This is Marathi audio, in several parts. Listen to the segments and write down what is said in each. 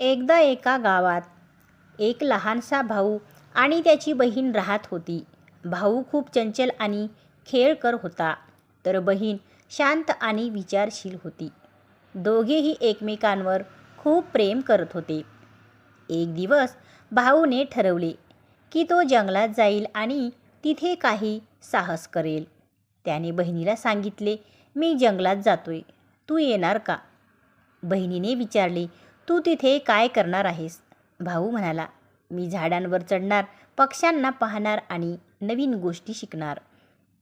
एकदा एका गावात एक लहानसा भाऊ आणि त्याची बहीण राहत होती. भाऊ खूप चंचल आणि खेळकर होता तर बहीण शांत आणि विचारशील होती. दोघेही एकमेकांवर खूप प्रेम करत होते. एक दिवस भाऊने ठरवले की तो जंगलात जाईल आणि तिथे काही साहस करेल. त्याने बहिणीला सांगितले मी जंगलात जातोय. तू येणार का? बहिणीने विचारले तू तिथे काय करणार आहेस? भाऊ म्हणाला. मी झाडांवर चढणार पक्ष्यांना पाहणार आणि नवीन गोष्टी शिकणार.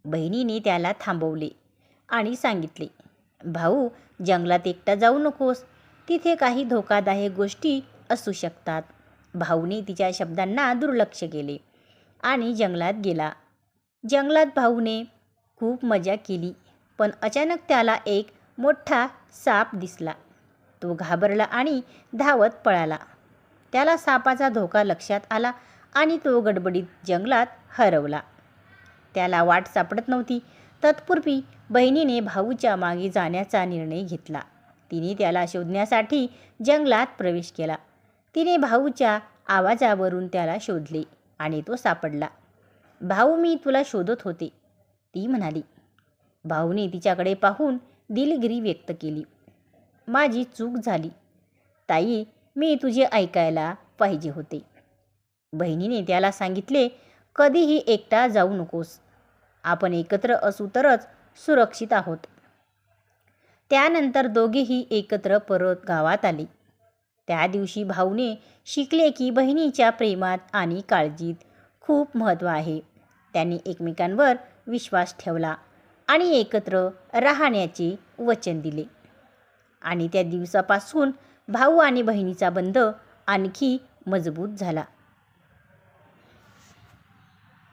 बहिणीने त्याला थांबवले आणि सांगितले भाऊ जंगलात एकटा जाऊ नकोस. तिथे काही धोकादायक गोष्टी असू शकतात. भाऊने तिच्या शब्दांना दुर्लक्ष केले आणि जंगलात गेला. जंगलात भाऊने खूप मजा केली पण अचानक त्याला एक मोठा साप दिसला. तो घाबरला आणि धावत पळाला. त्याला सापाचा धोका लक्षात आला आणि तो गडबडीत जंगलात हरवला. त्याला वाट सापडत नव्हती. तत्पूर्वी बहिणीने भाऊच्या मागे जाण्याचा निर्णय घेतला. तिने त्याला शोधण्यासाठी जंगलात प्रवेश केला. तिने भाऊच्या आवाजावरून त्याला शोधले आणि तो सापडला. भाऊ मी तुला शोधत होते ती म्हणाली. भाऊने तिच्याकडे पाहून दिलगिरी व्यक्त केली. माझी चूक झाली. ताई मी तुझे ऐकायला पाहिजे होते. बहिणीने त्याला सांगितले कधीही एकटा जाऊ नकोस. आपण एकत्र असू तरच सुरक्षित आहोत. त्यानंतर दोघेही एकत्र परत गावात आले. त्या दिवशी भाऊने शिकले की बहिणीच्या प्रेमात आणि काळजीत खूप महत्त्व आहे. त्यांनी एकमेकांवर विश्वास ठेवला आणि एकत्र राहण्याचे वचन दिले. आणि त्या दिवसापासून भाऊ आणि बहिणीचा बंध आणखी मजबूत झाला.